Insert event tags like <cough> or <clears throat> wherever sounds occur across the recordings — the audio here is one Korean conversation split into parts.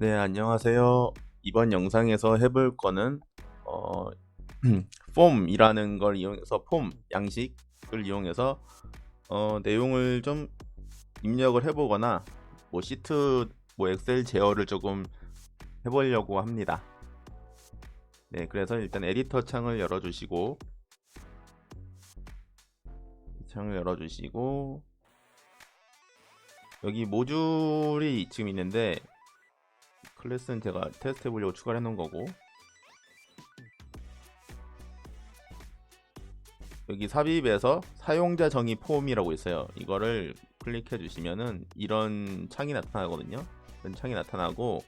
네, 안녕하세요. 이번 영상에서 해볼 거는 어, <clears throat> 폼이라는 걸 이용해서 폼 양식을 이용해서 어, 내용을 좀 입력을 해보거나 뭐 시트 뭐 엑셀 제어를 조금 해보려고 합니다. 네, 그래서 일단 에디터 창을 열어주시고 창을 열어주시고 여기 모듈이 지금 있는데 클래스는 제가 테스트 해보려고 추가를 해놓은 거고. 여기 삽입에서 사용자 정의 폼이라고 있어요. 이거를 클릭해 주시면은 이런 창이 나타나거든요. 이런 창이 나타나고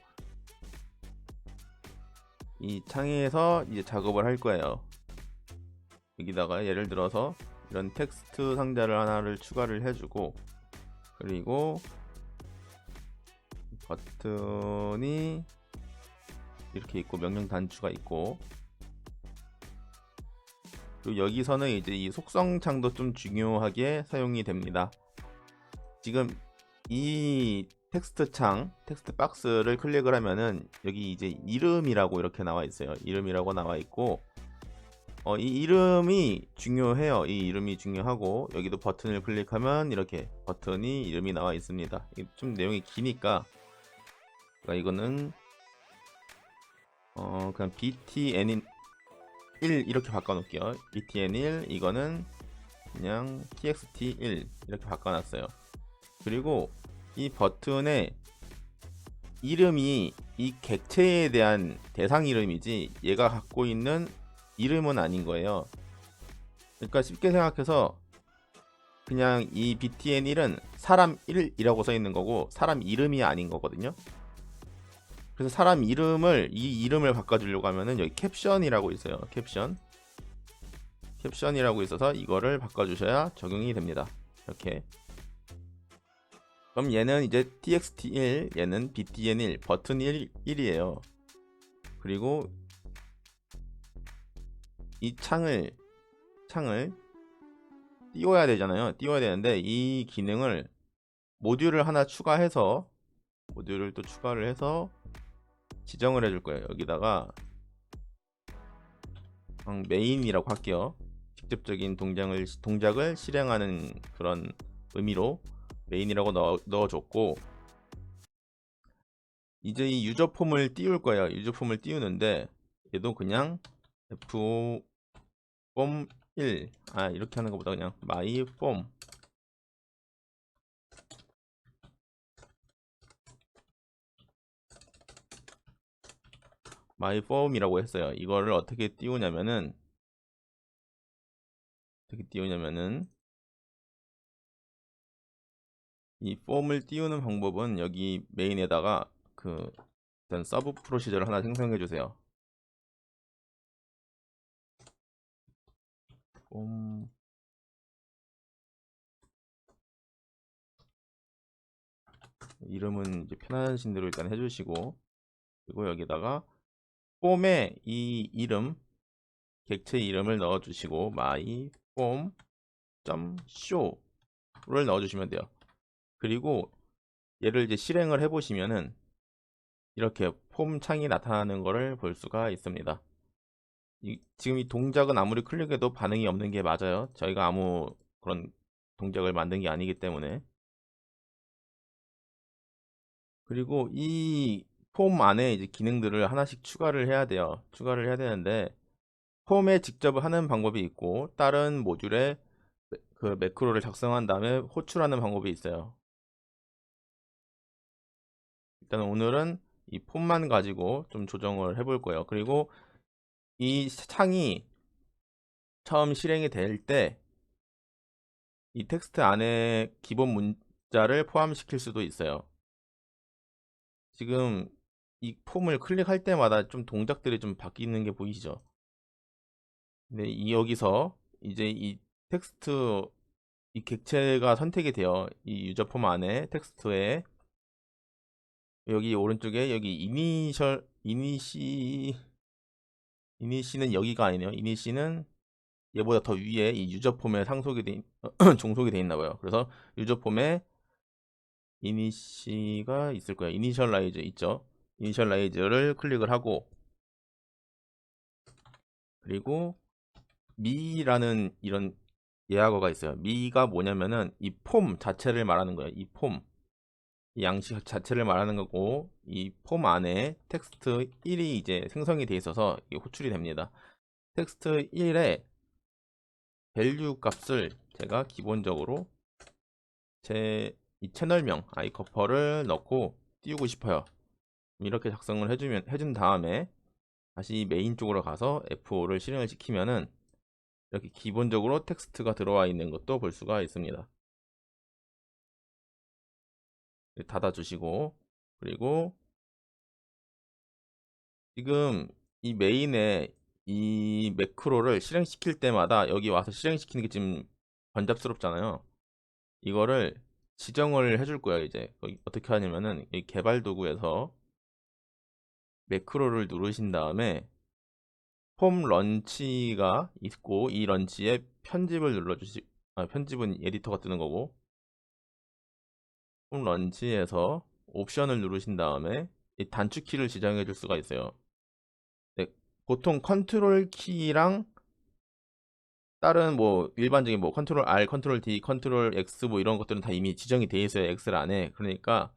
이 창에서 이제 작업을 할 거예요. 여기다가 예를 들어서 이런 텍스트 상자를 하나를 추가를 해주고 그리고 버튼이 이렇게 있고 명령 단추가 있고 그리고 여기서는 이제 이 속성 창도 좀 중요하게 사용이 됩니다. 지금 이 텍스트 창, 텍스트 박스를 클릭을 하면은 여기 이제 이름이라고 이렇게 나와 있어요. 이름이라고 나와 있고 어, 이 이름이 중요해요. 이 이름이 중요하고 여기도 버튼을 클릭하면 이렇게 버튼이 이름이 나와 있습니다. 좀 내용이 기니까 그러니까 이거는 어 그냥 btn 1 이렇게 바꿔놓을게요. btn 1 이거는 그냥 txt 1 이렇게 바꿔놨어요. 그리고 이 버튼의 이름이 이 객체에 대한 대상 이름이지 얘가 갖고 있는 이름은 아닌 거예요. 그러니까 쉽게 생각해서 그냥 이 btn1은 사람 1이라고 써 있는 거고 사람 이름이 아닌 거거든요. 그래서 사람 이름을 이 이름을 바꿔주려고 하면은 여기 캡션이라고 있어요. 캡션. 캡션이라고 있어서 이거를 바꿔주셔야 적용이 됩니다. 이렇게. 그럼 얘는 이제 txt1, 얘는 btn1, 버튼 1, 1이에요. 그리고 이 창을 창을 띄워야 되잖아요. 띄워야 되는데 이 기능을 모듈을 하나 추가해서 모듈을 또 추가를 해서 지정을 해줄 거예요. 여기다가 메인이라고 할게요. 직접적인 동작을 동작을 실행하는 그런 의미로 메인이라고 넣어, 넣어줬고 이제 이 유저 폼을 띄울 거예요. 유저 폼을 띄우는데 얘도 그냥 f 폼 1. 아, 이렇게 하는 것보다 그냥 my form. My form이라고 했어요. 이거를 어떻게 띄우냐면은 어떻게 띄우냐면은 이 폼을 띄우는 방법은 여기 메인에다가 그 일단 서브 프로시저를 하나 생성해 주세요. 폼 이름은 이제 편하신 대로 일단 해주시고 그리고 여기다가 폼에 이 이름 객체 이름을 넣어 주시고 my form show를 넣어 주시면 돼요. 그리고 얘를 이제 실행을 해 보시면은 이렇게 폼 창이 나타나는 것을 볼 수가 있습니다. 이, 지금 이 동작은 아무리 클릭해도 반응이 없는 게 맞아요. 저희가 아무 그런 동작을 만든 게 아니기 때문에. 그리고 이 폼 안에 이제 기능들을 하나씩 추가를 해야 돼요. 추가를 해야 되는데 폼에 직접 하는 방법이 있고 다른 모듈에 그 매크로를 작성한 다음에 호출하는 방법이 있어요. 일단 오늘은 이 폼만 가지고 좀 조정을 해볼 거예요. 그리고 이 창이 처음 실행이 될 때 이 텍스트 안에 기본 문자를 포함시킬 수도 있어요. 지금 이 폼을 클릭할 때마다 좀 동작들이 좀 바뀌는 게 보이시죠? 근데 이 여기서 이제 이 텍스트 이 객체가 선택이 돼요. 이 유저 폼 안에 텍스트에 여기 오른쪽에 여기 이니셜 이니시 이니시는 여기가 아니네요. 이니시는 얘보다 더 위에 이 유저 폼에 상속이 돼 <clears throat> 종속이 돼 있나 봐요. 그래서 유저 폼에 이니시가 있을 거예요. 이니셜라이즈 있죠. 이니셜라이즈를 클릭을 하고 그리고 미라는 이런 예약어가 있어요. 미가 뭐냐면은 이 폼 자체를 말하는 거예요. 이 폼. 이 양식 자체를 말하는 거고 이 폼 안에 텍스트 1이 이제 생성이 돼 있어서 호출이 됩니다. 텍스트 1에 밸류 값을 제가 기본적으로 제 이 채널명 아이커퍼를 넣고 띄우고 싶어요. 이렇게 작성을 해주면 해준 다음에 다시 메인 쪽으로 가서 F5를 실행을 시키면은 이렇게 기본적으로 텍스트가 들어와 있는 것도 볼 수가 있습니다. 닫아주시고 그리고 지금 이 메인에 이 매크로를 실행시킬 때마다 여기 와서 실행시키는 게 지금 번잡스럽잖아요. 이거를 지정을 해줄 거예요. 이제 어떻게 하냐면은 이 개발 도구에서 매크로를 누르신 다음에 폼 런치가 있고 이 런치에 편집을 눌러주시 아, 편집은 에디터가 뜨는 거고 폼 런치에서 옵션을 누르신 다음에 이 단축키를 지정해 줄 수가 있어요. 네, 보통 컨트롤 키랑 다른 뭐 일반적인 뭐 컨트롤 R, 컨트롤 D, 컨트롤 X 뭐 이런 것들은 다 이미 지정이 돼 있어요. 엑셀 안에. 그러니까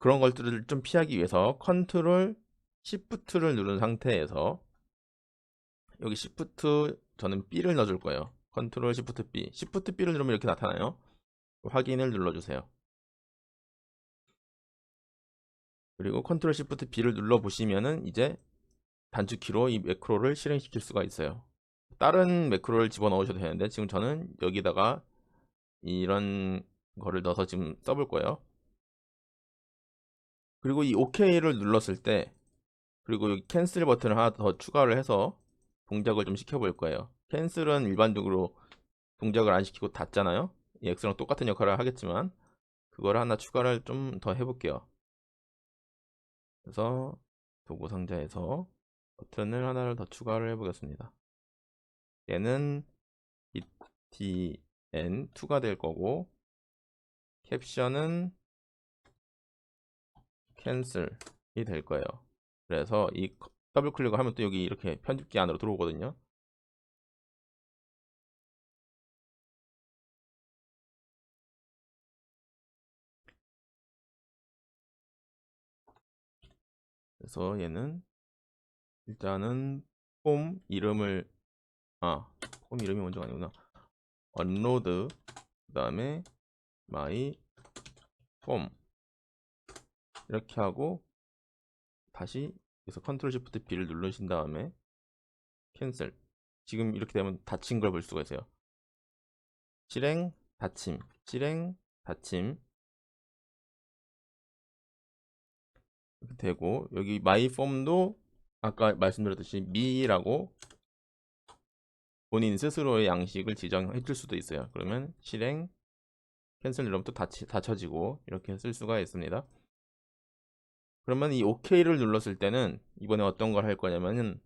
그런 것들을 좀 피하기 위해서 컨트롤 시프트를 누른 상태에서 여기 시프트 저는 B를 넣어줄 거예요. 컨트롤 시프트 B. 시프트 B를 누르면 이렇게 나타나요. 확인을 눌러주세요. 그리고 컨트롤 시프트 B를 눌러 보시면은 이제 단축키로 이 매크로를 실행시킬 수가 있어요. 다른 매크로를 집어넣으셔도 되는데 지금 저는 여기다가 이런 거를 넣어서 지금 써볼 거예요. 그리고 이 OK를 눌렀을 때 그리고 여기 캔슬 버튼을 하나 더 추가를 해서 동작을 좀 시켜볼 거예요. 캔슬은 일반적으로 동작을 안 시키고 닫잖아요. 이 X랑 똑같은 역할을 하겠지만 그거를 하나 추가를 좀 더 해볼게요. 그래서 도구 상자에서 버튼을 하나를 더 추가를 해보겠습니다. 얘는 btn2가 될 거고 캡션은 캔슬이 될 거예요. 그래서 이 더블 클릭을 하면 또 여기 이렇게 편집기 안으로 들어오거든요. 그래서 얘는 일단은 폼 이름을 아, 폼 이름이 먼저가 아니구나. 언로드 그 다음에 마이 폼 이렇게 하고 다시 그래서 컨트롤 시프트 B를 누르신 다음에 캔슬 지금 이렇게 되면 닫힌 걸 볼 수가 있어요. 실행 닫힘. 실행 닫힘. 이렇게 되고 여기 마이 폼도 아까 말씀드렸듯이 미라고 본인 스스로의 양식을 지정해 줄 수도 있어요. 그러면 실행 캔슬 누르면 또 닫히, 닫혀지고 이렇게 쓸 수가 있습니다 그러면 이 OK를 눌렀을 때는 이번에 어떤 걸 할 거냐면은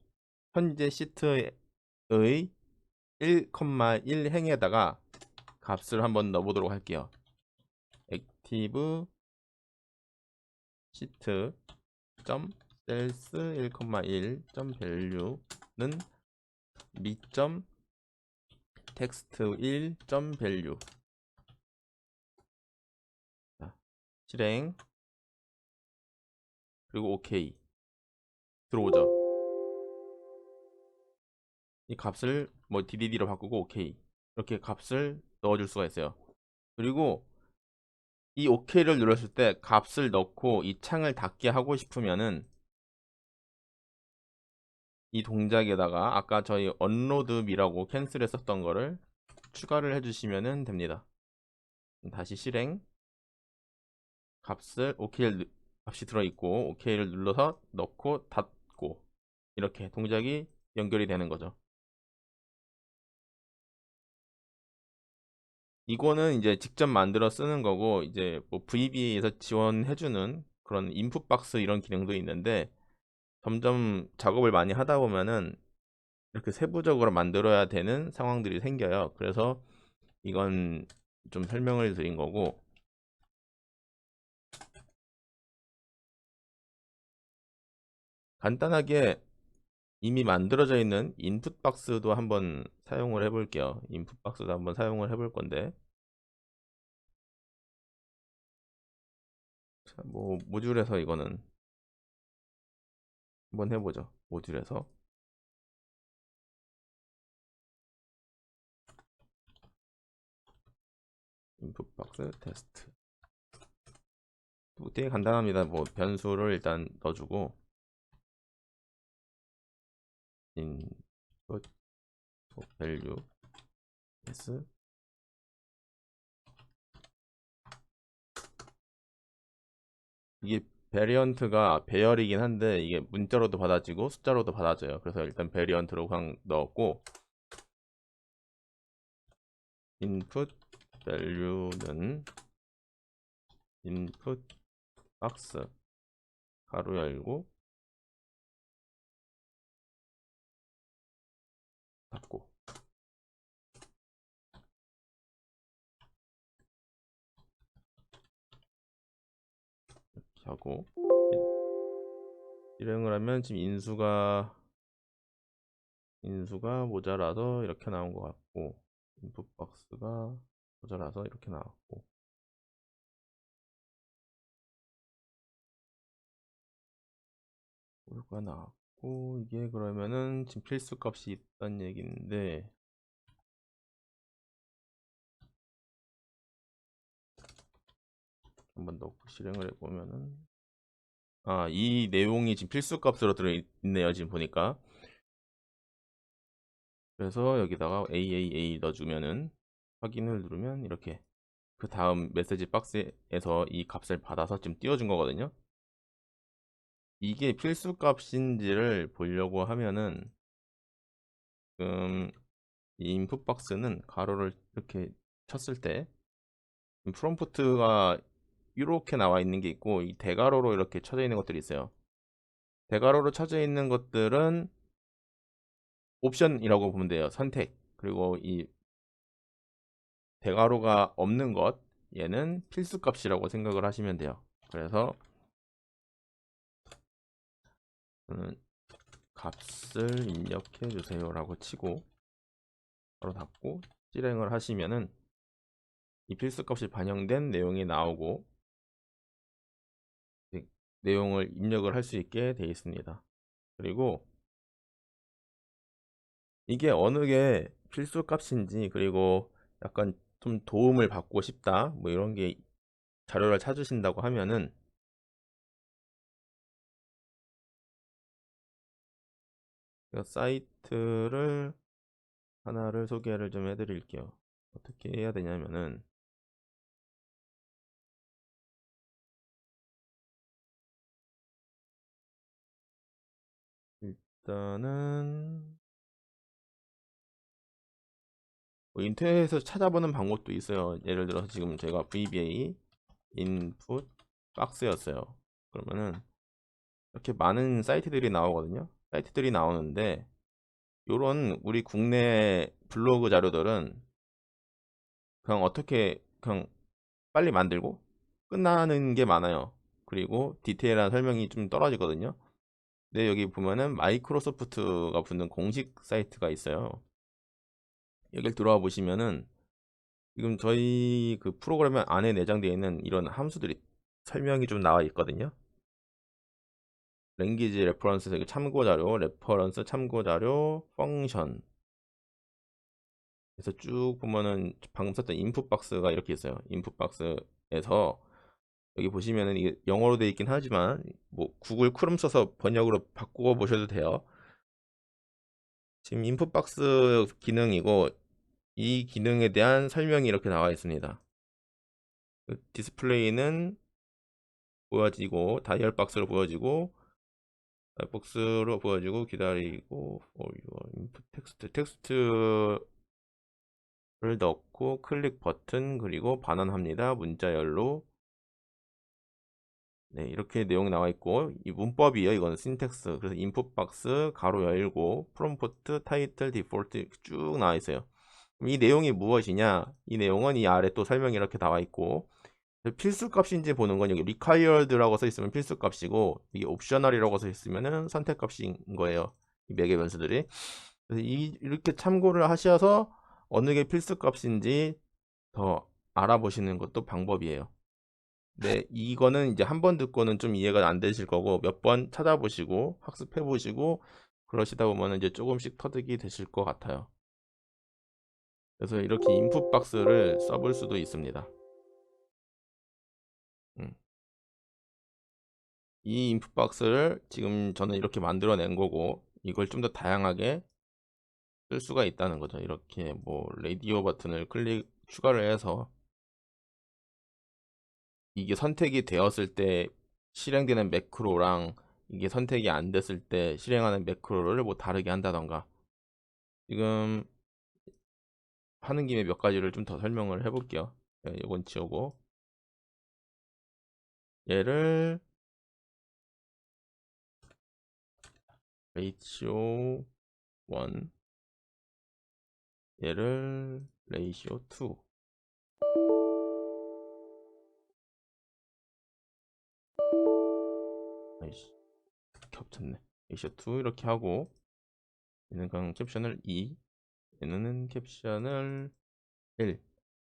현재 시트의 1,1 행에다가 값을 한번 넣어보도록 할게요. 액티브 시트 점 셀스 1,1점 밸류는 미점 텍스트 1점 밸류 실행 그리고 OK 들어오죠. 이 값을 뭐 DDD로 바꾸고 OK 이렇게 값을 넣어줄 수가 있어요. 그리고 이 OK를 눌렀을 때 값을 넣고 이 창을 닫게 하고 싶으면은 이 동작에다가 아까 저희 언로드미라고 캔슬했었던 거를 추가를 해주시면 됩니다. 다시 실행. 값을 OK를 값이 들어있고 OK를 눌러서 넣고 닫고 이렇게 동작이 연결이 되는 거죠. 이거는 이제 직접 만들어 쓰는 거고 이제 뭐 VB에서 지원해주는 그런 인풋 박스 이런 기능도 있는데 점점 작업을 많이 하다 보면은 이렇게 세부적으로 만들어야 되는 상황들이 생겨요. 그래서 이건 좀 설명을 드린 거고 간단하게 이미 만들어져 있는 인풋 박스도 한번 사용을 해 볼게요. 인풋 박스도 한번 사용을 해 볼 건데. 자, 뭐 모듈에서 이거는 한번 해보죠. 모듈에서. 인풋 박스 테스트. 뭐 되게 간단합니다. 뭐 변수를 일단 넣어주고 input value s 이게 베리언트가 배열이긴 한데 이게 문자로도 받아지고 숫자로도 받아져요. 그래서 일단 베리언트로 그냥 넣었고 input value는 input 박스 가로 열고 닫고. 이렇게 하고 실행을 하면 지금 인수가 인수가 모자라서 이렇게 나온 것 같고 인풋 박스가 모자라서 이렇게 나왔고. 뭐가 나왔고 이게 그러면은 지금 필수 값이 있다는 얘기인데. 한번 넣고 실행을 해보면은. 아 이 내용이 지금 필수 값으로 들어있네요 지금 보니까. 그래서 여기다가 AAA 넣어주면은 확인을 누르면 이렇게 그 다음 메시지 박스에서 이 값을 받아서 지금 띄워준 거거든요 이게 필수 값인지를 보려고 하면은 지금 이 인풋 박스는 가로를 이렇게 쳤을 때 프롬프트가 이렇게 나와 있는 게 있고 이 대가로로 이렇게 쳐져 있는 것들이 있어요. 대가로로 쳐져 있는 것들은 옵션이라고 보면 돼요. 선택. 그리고 이 대가로가 없는 것 얘는 필수 값이라고 생각을 하시면 돼요. 그래서 값을 입력해 주세요 라고 치고 바로 닫고 실행을 하시면은 이 필수값이 반영된 내용이 나오고 네, 내용을 입력을 할 수 있게 되어 있습니다. 그리고 이게 어느 게 필수값인지 그리고 약간 좀 도움을 받고 싶다 뭐 이런 게 자료를 찾으신다고 하면은 사이트를 하나를 소개를 좀 해드릴게요. 어떻게 해야 되냐면은 일단은 뭐 인터넷에서 찾아보는 방법도 있어요. 예를 들어서 지금 제가 VBA 인풋 박스였어요. 그러면은 이렇게 많은 사이트들이 나오거든요. 사이트들이 나오는데 요런 우리 국내 블로그 자료들은 그냥 어떻게 그냥 빨리 만들고 끝나는 게 많아요. 그리고 디테일한 설명이 좀 떨어지거든요. 근데 여기 보면은 마이크로소프트가 붙는 공식 사이트가 있어요. 여기를 들어와 보시면은 지금 저희 그 프로그램 안에 내장되어 있는 이런 함수들이 설명이 좀 나와 있거든요. 랭귀지 레퍼런스 참고 자료, 레퍼런스 참고 자료, 펑션. 그래서 쭉 보면은 방금 썼던 인풋 박스가 이렇게 있어요. 인풋 박스에서 여기 보시면은 이게 영어로 되어 있긴 하지만 뭐 구글 크롬 써서 번역으로 바꾸어 보셔도 돼요. 지금 인풋 박스 기능이고 이 기능에 대한 설명이 이렇게 나와 있습니다. 그 디스플레이는 보여지고 다이얼 박스로 보여지고 박스로 보여지고 기다리고 input text 텍스트를 넣고 클릭 버튼 그리고 반환합니다. 문자열로 네 이렇게 내용 나와 있고 이 문법이에요. 이거는 신텍스 그래서 인풋 박스 가로 열고 프롬프트 타이틀 디폴트 쭉 나와 있어요. 이 내용이 무엇이냐? 이 내용은 이 아래 또 설명이 이렇게 나와 있고 필수 값인지 보는 건 여기 required라고 써 있으면 필수 값이고 이게 optional이라고 써 있으면은 선택 값인 거예요. 이 매개 변수들이. 그래서 이, 이렇게 참고를 하셔서 어느 게 필수 값인지 더 알아보시는 것도 방법이에요. 네, 이거는 이제 한 번 듣고는 좀 이해가 안 되실 거고 몇 번 찾아보시고 학습해 보시고 그러시다 보면 이제 조금씩 터득이 되실 것 같아요. 그래서 이렇게 인풋 박스를 써볼 수도 있습니다. 이 인풋 박스를 지금 저는 이렇게 만들어낸 거고 이걸 좀 더 다양하게 쓸 수가 있다는 거죠. 이렇게 뭐 레디오 버튼을 클릭 추가를 해서 이게 선택이 되었을 때 실행되는 매크로랑 이게 선택이 안 됐을 때 실행하는 매크로를 뭐 다르게 한다던가 지금 하는 김에 몇 가지를 좀 더 설명을 해볼게요. 네, 이건 지우고 얘를 ratio 1 얘를 ratio 2 아이씨 겹쳤네. ratio 2 이렇게 하고 얘는 그냥 캡션을 2 얘는 캡션을 1로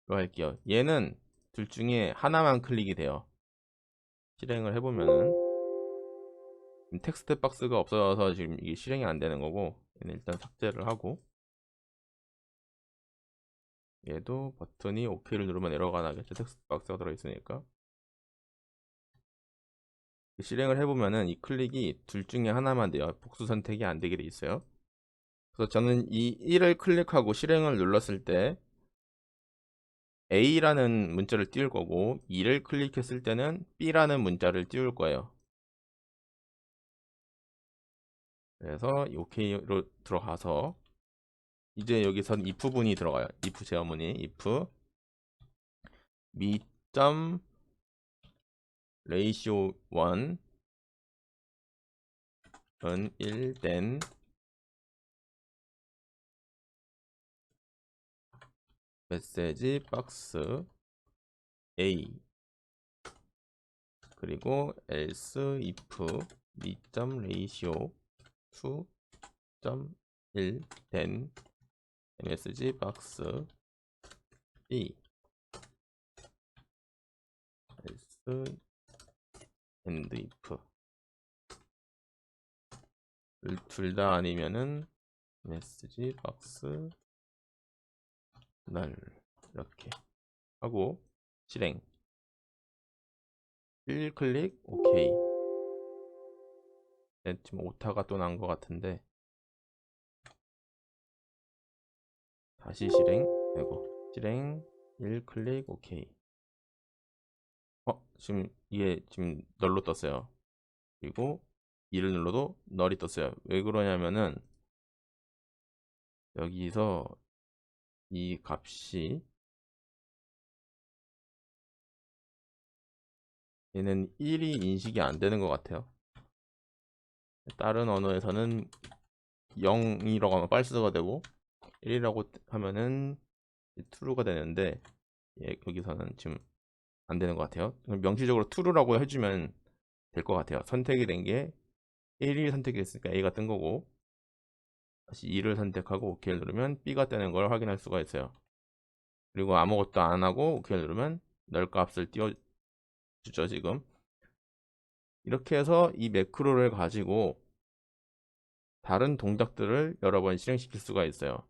할게요. 얘는 둘 중에 하나만 클릭이 돼요. 실행을 해보면은 텍스트 박스가 없어서 지금 이게 실행이 안 되는 거고 일단 삭제를 하고 얘도 버튼이 OK를 누르면 에러가 나겠죠. 텍스트 박스가 들어있으니까. 실행을 해보면은 이 클릭이 둘 중에 하나만 돼요. 복수 선택이 안 되게 돼 있어요. 그래서 저는 이 1을 클릭하고 실행을 눌렀을 때 A라는 문자를 띄울 거고 2를 클릭했을 때는 B라는 문자를 띄울 거예요 그래서 이 OK로 들어가서 이제 여기선 if 분이 들어가요. if 제어문이 if mi. ratio 1은 1된 메시지 박스 A 그리고 else if mi. ratio 2.1된 msg 박스 b else and if 둘 다 아니면은 msg 박스 날 이렇게 하고 실행. 1클릭 오케이 네, 지금 오타가 또 난 것 같은데. 다시 실행? 되고 실행. 1클릭 오케이. 어 지금 이게 지금 널로 떴어요. 그리고 2를 눌러도 널이 떴어요. 왜 그러냐면은 여기서 이 값이 얘는 1이 인식이 안 되는 것 같아요 다른 언어에서는 0이라고 하면 false가 되고 1이라고 하면은 true가 되는데 예, 여기서는 지금 안 되는 것 같아요. 명시적으로 true라고 해주면 될 것 같아요. 선택이 된 게 1이 선택이 됐으니까 A가 뜬 거고 다시 2를 선택하고 OK를 누르면 B가 뜨는 걸 확인할 수가 있어요. 그리고 아무것도 안 하고 OK를 누르면 널 값을 띄워주죠 지금 이렇게 해서 이 매크로를 가지고 다른 동작들을 여러 번 실행시킬 수가 있어요.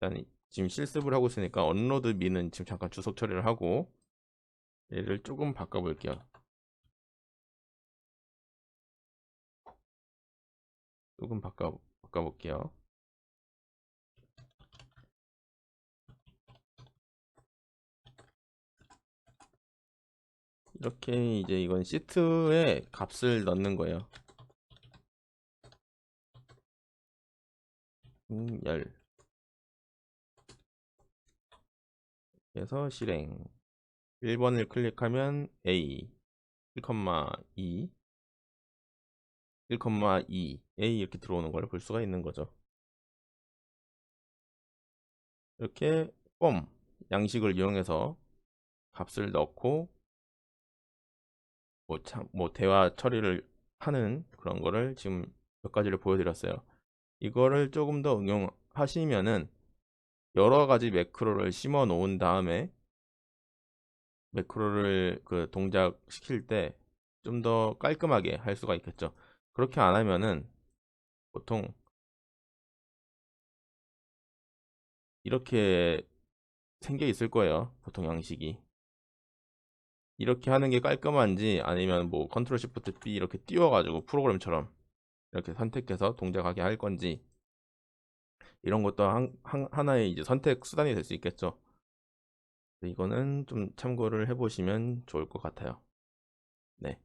일단 지금 실습을 하고 있으니까 언로드 미는 지금 잠깐 주석 처리를 하고 얘를 조금 바꿔볼게요. 조금 바꿔, 바꿔볼게요. 이렇게 이제 이건 시트에 값을 넣는 거예요. 음, 열. 그래서 실행. 1번을 클릭하면 A 1,2 1,2 A 이렇게 들어오는 걸 볼 수가 있는 거죠. 이렇게 폼 양식을 이용해서 값을 넣고 뭐, 참, 뭐 대화 처리를 하는 그런 거를 지금 몇 가지를 보여드렸어요. 이거를 조금 더 응용하시면은 여러 가지 매크로를 심어 놓은 다음에 매크로를 그 동작 시킬 때 좀 더 깔끔하게 할 수가 있겠죠. 그렇게 안 하면은 보통 이렇게 생겨 있을 거예요. 보통 양식이. 이렇게 하는 게 깔끔한지 아니면 뭐 컨트롤 시프트 B 이렇게 띄워가지고 프로그램처럼 이렇게 선택해서 동작하게 할 건지 이런 것도 한, 한, 하나의 이제 선택 수단이 될 수 있겠죠. 이거는 좀 참고를 해보시면 좋을 것 같아요. 네.